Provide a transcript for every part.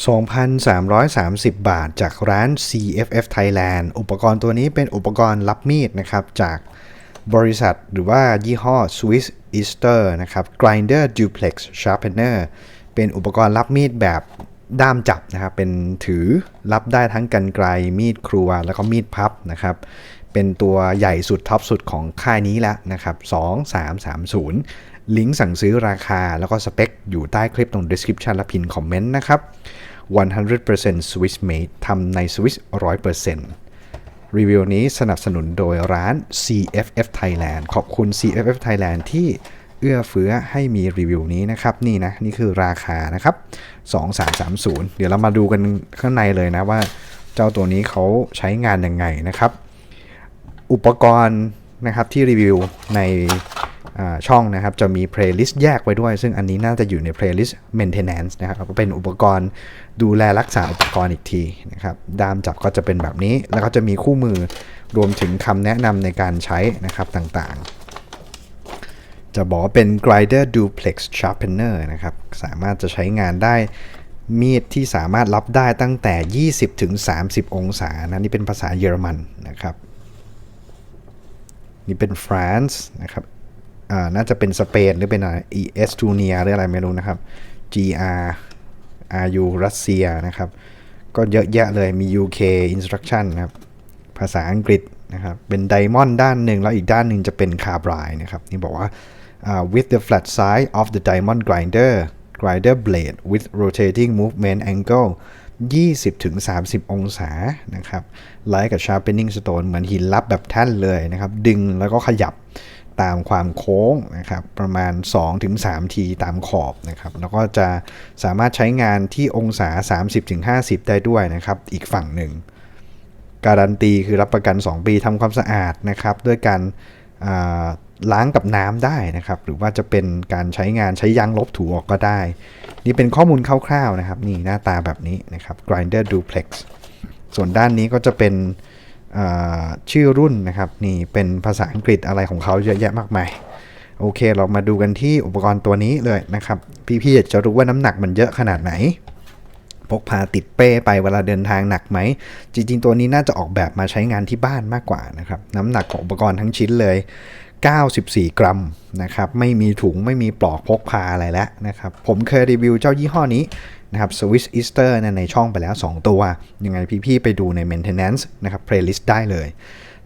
2,330 บาทจากร้าน CFF Thailand อุปกรณ์ตัวนี้เป็นอุปกรณ์รับมีดนะครับจากบริษัทหรือว่ายี่ห้อ Swiss Easter นะครับ Grinder Duplex Sharpener เป็นอุปกรณ์รับมีดแบบด้ามจับนะครับเป็นถือรับได้ทั้งกันไกลมีดครัวแล้วก็มีดพับนะครับ เป็นตัวใหญ่สุดท็อปสุดของค่ายนี้แล้วนะครับ 2330 ลิงก์สั่งซื้อราคาแล้วก็สเปคอยู่ใต้คลิปตรง description และพินคอมเมนต์นะครับ 100% Swiss made ทำใน Swiss 100%รีวิวนี้สนับสนุนโดยร้าน CFF Thailand ขอบคุณ CFF Thailand ที่เอื้อเฟื้อให้มีรีวิวนี้นะครับ นี่นะ นี่คือราคานะครับ 2330 เดี๋ยวเรามาดูกันข้างในเลยนะว่า เจ้าตัวนี้เขาใช้งานยังไงนะครับ อุปกรณ์นะครับที่รีวิวใน ช่องนะครับ จะมีเพลย์ลิสต์แยกไว้ด้วย ซึ่งอันนี้น่าจะอยู่ในเพลย์ลิสต์ maintenance นะครับก็เป็นอุปกรณ์ดูแลรักษาอุปกรณ์อีกทีนะครับ ด้ามจับก็จะเป็นแบบนี้ แล้วก็จะมีคู่มือรวมถึงคำแนะนำในการใช้นะครับต่างๆ จะบอกว่าเป็น grinder duplex sharpener นะครับ สามารถจะใช้งานได้มีดที่สามารถรับได้ตั้งแต่ 20ถึง30 องศานะนี่เป็นภาษาเยอรมันนะครับ นี่เป็นฟรานซ์นะครับ อ่าน่าจะเป็นสเปนหรือเป็นอะไร ES ทูเนียหรืออะไรไม่รู้นะครับ GR RU รัสเซียนะครับ ก็เยอะแยะเลยมี UK instruction นะครับภาษาอังกฤษนะครับเป็นไดมอนด์ด้านหนึ่งแล้วอีกด้านหนึ่งจะเป็นคาร์บรายนะครับนี่บอกว่า uh, with the flat side of the diamond grinder grinder blade with rotating movement angle 20-30 องศานะครับไลท์กับ sharpening stone เหมือนหินลับแบบแท่นเลยนะครับ ดึงแล้วก็ขยับ ตามความโค้งนะครับประมาณ 2-3 ทีตามขอบนะครับแล้วก็จะสามารถใช้งานที่องศา 30-50 ได้ด้วยนะครับอีกฝั่งหนึ่ง การันตีคือรับประกัน 2 ปีทำความสะอาดนะครับด้วยการล้างกับน้ำได้นะครับหรือว่าจะเป็นการใช้งานใช้ยางลบถูออกก็ได้ นี่เป็นข้อมูลคร่าวๆนะครับนี่หน้าตาแบบนี้นะครับ grinder duplex ส่วนด้านนี้ก็จะเป็น ชื่อรุ่นนะครับนี่เป็นภาษาอังกฤษอะไรของเขาเยอะแยะมากมายโอเค เรามาดูกันที่อุปกรณ์ตัวนี้เลยนะครับ พี่ๆอยากจะรู้ว่าน้ำหนักมันเยอะขนาดไหน พกพาติดเป้ไปเวลาเดินทางหนักไหม จริงๆ ตัวนี้น่าจะออกแบบมาใช้งานที่บ้านมากกว่านะครับ น้ำหนักของอุปกรณ์ทั้งชิ้นเลย 94 กรัมนะครับ ไม่มีถุงไม่มีปลอกพกพาอะไรแล้วนะครับ ผมเคยรีวิวเจ้ายี่ห้อนี้ นะครับ Swiss Easter เนี่ยในช่องไปแล้ว 2 ตัว ยังไงพี่ๆไปดูใน maintenance นะครับ playlist ได้เลย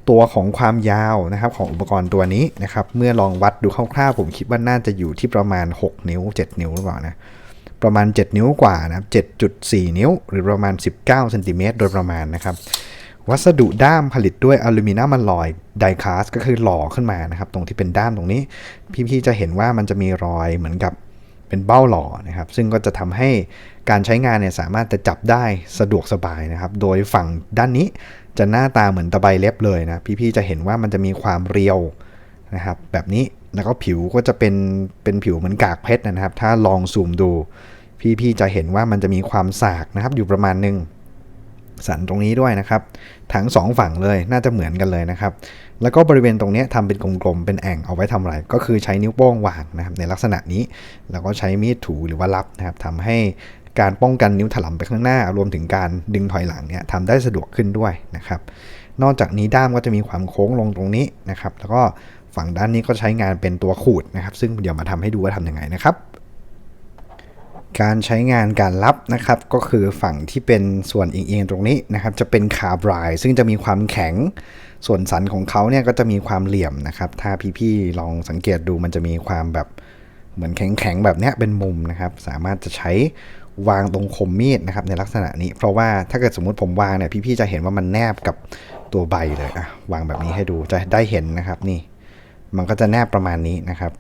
ตัวของความยาวนะครับของอุปกรณ์ตัวนี้นะครับ เมื่อลองวัดดูคร่าวๆ ผมคิดว่าน่าจะอยู่ที่ประมาณ 6 นิ้ว 7 นิ้วหรือเปล่านะ ประมาณ 7 นิ้วกว่านะครับ7.4 นิ้ว หรือประมาณ 19เซนติเมตรโดยประมาณนะครับวัสดุด้ามผลิตด้วยอลูมิเนียมอลลอยไดคาสก็คือหล่อขึ้นมานะครับ ตรงที่เป็นด้ามตรงนี้ พี่ๆจะเห็นว่ามันจะมีรอยเหมือนกับ เป็นเบ้าหล่อนะครับซึ่งก็จะทำให้การใช้งานเนี่ยสามารถจะจับได้สะดวกสบายนะครับ โดยฝั่งด้านนี้จะหน้าตาเหมือนตะไบเล็บเลยนะ พี่ๆจะเห็นว่ามันจะมีความเรียวนะครับแบบนี้แล้วก็ผิวก็จะเป็นเป็นผิวเหมือนกากเพชรนะครับ ถ้าลองซูมดู พี่ๆจะเห็นว่ามันจะมีความสากนะครับอยู่ประมาณหนึ่งสันตรงนี้ด้วยนะครับ ทั้งสองฝั่งเลยน่าจะเหมือนกันเลยนะครับ แล้วก็บริเวณตรงนี้ทำเป็นกลมๆ เป็นแอ่งเอาไว้ทำอะไร ก็คือใช้นิ้วโป้งวางนะครับในลักษณะนี้ แล้วก็ใช้มีดถูหรือว่ารับนะครับทำให้การป้องกันนิ้วถลำไปข้างหน้า รวมถึงการดึงถอยหลังเนี่ยทำได้สะดวกขึ้นด้วยนะครับ นอกจากนี้ด้ามก็จะมีความโค้งลงตรงนี้นะครับ แล้วก็ฝั่งด้านนี้ก็ใช้งานเป็นตัวขูดนะครับ ซึ่งเดี๋ยวมาทำให้ดูว่าทำยังไงนะครับ การใช้งานการรับนะครับก็คือฝั่งที่เป็นส่วนเอียงๆตรงนี้นะครับจะเป็นคาร์บราย ซึ่งจะมีความแข็งส่วนสันของเขาเนี่ยก็จะมีความเหลี่ยมนะครับ ถ้าพี่ๆลองสังเกตดูมันจะมีความแบบเหมือนแข็งๆแบบเนี้ยเป็นมุมนะครับ สามารถจะใช้วางตรงคมมีดนะครับในลักษณะนี้ เพราะว่าถ้าเกิดสมมติผมวางเนี่ยพี่ๆจะเห็นว่ามันแนบกับตัวใบเลยอะวางแบบนี้ให้ดูจะได้เห็นนะครับนี่ มันก็จะแนบประมาณนี้นะครับ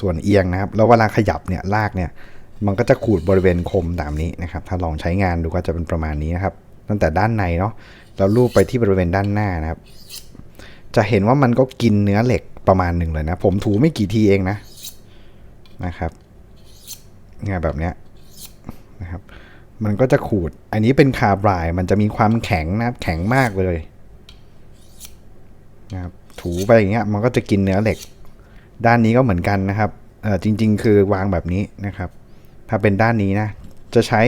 ส่วนเอียงนะครับ แล้วเวลาขยับเนี่ยลากเนี่ย มันก็จะขูดบริเวณคมตามนี้นะครับ ถ้าลองใช้งานดูก็จะเป็นประมาณนี้นะครับ ตั้งแต่ด้านในเนาะแล้วลูบไปที่บริเวณด้านหน้านะครับ จะเห็นว่ามันก็กินเนื้อเหล็กประมาณหนึ่งเลยนะ ผมถูไม่กี่ทีเองนะนะครับงานแบบเนี้ยนะครับ มันก็จะขูด อันนี้เป็นคาบราย มันจะมีความแข็งนะครับ แข็งมากเลยนะครับถูไปอย่างเงี้ย มันก็จะกินเนื้อเหล็ก ด้านนี้ก็เหมือนกันนะครับ เออจริง ๆ คือวางแบบนี้นะครับ ถ้าเป็นด้านนี้นะ จะใช้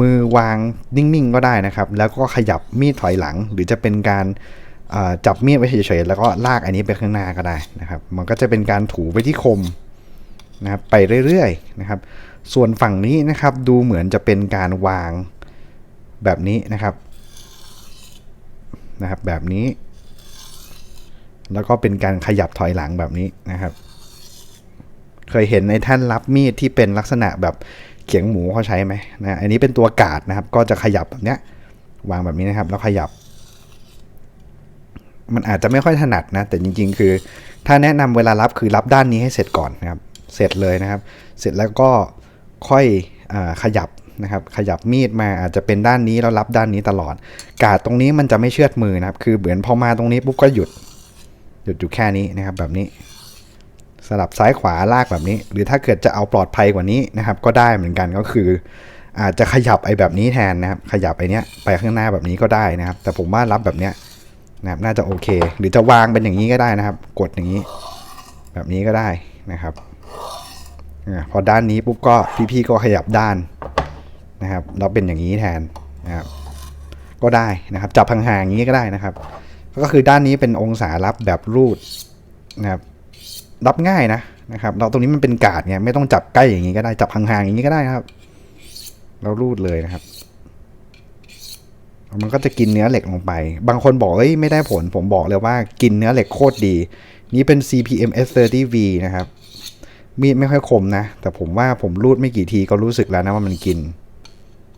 มือวางนิ่งๆก็ได้นะครับ แล้วก็ขยับมีดถอยหลัง หรือจะเป็นการจับมีดไว้เฉยๆแล้วก็ลากอันนี้ไปข้างหน้าก็ได้นะครับ มันก็จะเป็นการถูไปที่คมนะครับไปเรื่อยๆนะครับ ส่วนฝั่งนี้นะครับดูเหมือนจะเป็นการวางแบบนี้นะครับนะครับแบบนี้ แล้วก็เป็นการขยับถอยหลังแบบนี้นะครับ เคยเห็นในแท่านรับมีดที่เป็นลักษณะแบบเขียงหมูเขาใช้ไหมนะอันนี้เป็นตัวกาดนะครับ ก็จะขยับแบบเนี้ยวางแบบนี้นะครับ แล้วขยับ มันอาจจะไม่ค่อยถนัดนะ แต่จริง ๆ คือ ถ้าแนะนำเวลารับคือรับด้านนี้ให้เสร็จก่อนนะครับ เสร็จเลยนะครับ เสร็จแล้วก็ค่อยอขยับนะครับ ขยับมีดมาอาจจะเป็นด้านนี้แล้วรับด้านนี้ตลอด กาดตรงนี้มันจะไม่เชือดมือนะครับ คือเหมือนพอมาตรงนี้ปุ๊บก็หยุด หยุดอยู่แค่นี้นะครับ แบบนี้ สลับซ้ายขวาลากแบบนี้ หรือถ้าเกิดจะเอาปลอดภัยกว่านี้นะครับ ก็ได้เหมือนกันก็คือ อาจจะขยับไอ้แบบนี้แทนนะครับ ขยับไอ้นี้ไปข้างหน้าแบบนี้ก็ได้นะครับ แต่ผมว่ารับแบบเนี้ยนะครับน่าจะโอเค หรือจะวางเป็นอย่างนี้ก็ได้นะครับ กดอย่างนี้ แบบนี้ก็ได้นะครับพอด้านนี้ปุ๊บก็พี่ๆก็ขยับด้านนะครับแล้วเป็นอย่างนี้แทนนะครับก็ได้นะครับ จับห่างๆอย่างนี้ก็ได้นะครับ ก็คือด้านนี้เป็นองศารับแบบรูดนะครับ รับง่ายนะนะครับ เราตรงนี้มันเป็นกาดไงไม่ต้องจับใกล้อย่างนี้ก็ได้จับห่างๆอย่างนี้ก็ได้นะครับ เรารูดเลยนะครับ มันก็จะกินเนื้อเหล็กลงไป บางคนบอกเอ้ยไม่ได้ผลผมบอกเลยว่ากินเนื้อเหล็กโคตรดี นี่เป็น CPM S30V นะครับ มีดไม่ค่อยคมนะ แต่ผมว่าผมรูดไม่กี่ทีก็รู้สึกแล้วนะว่ามันกิน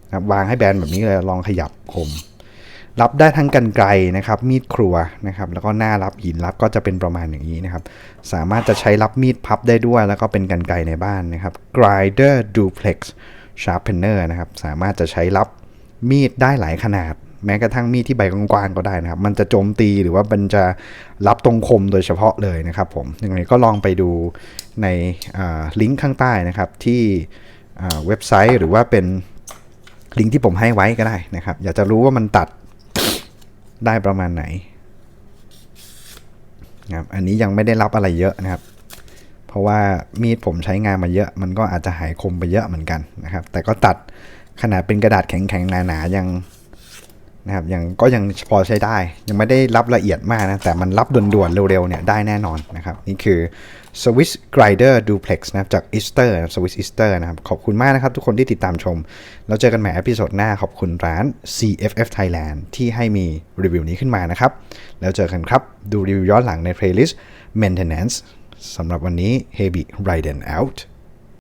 นะวางให้แบนแบบนี้เลยลองขยับคม รับได้ทั้งกันไกลนะครับมีดครัวนะครับแล้วก็หน้ารับหินรับก็จะเป็นประมาณอย่างนี้นะครับสามารถจะใช้รับมีดพับได้ด้วย แล้วก็เป็นกันไกลในบ้านนะครับ grinder duplex sharpener นะครับสามารถจะใช้รับมีดได้หลายขนาด แม้กระทั่งมีดที่ใบกว้างๆก็ได้นะครับ มันจะโจมตีหรือว่ามันจะรับตรงคมโดยเฉพาะเลยนะครับผมยังไงก็ลองไปดูในลิงก์ข้างใต้นะครับที่เว็บไซต์หรือว่าเป็นลิงก์ที่ผมให้ไว้ก็ได้นะครับ อยากจะรู้ว่ามันตัด ได้ประมาณไหนนะครับอันนี้ยังไม่ได้รับอะไรเยอะนะครับ เพราะว่ามีดผมใช้งานมาเยอะ มันก็อาจจะหายคมไปเยอะเหมือนกันนะครับ แต่ก็ตัดขนาดเป็นกระดาษแข็งๆหนาๆยังนะครับยังก็ยังพอใช้ได้ ยังไม่ได้รับละเอียดมากนะแต่มันรับด่วนๆเร็วๆเนี่ยได้แน่นอนนะครับ นี่คือ Swiss Grider Duplex นะครับจาก Easter Swiss Easter นะครับ ขอบคุณมากนะครับทุกคนที่ติดตามชม แล้วเจอกันใหม่อพิโซดหน้าขอบคุณร้าน CFF Thailand ที่ให้มีรีวิวนี้ขึ้นมานะครับ แล้วเจอกันครับ ดูรีวิวย้อนหลังใน playlist Maintenance สำหรับวันนี้ Heavy Riden Out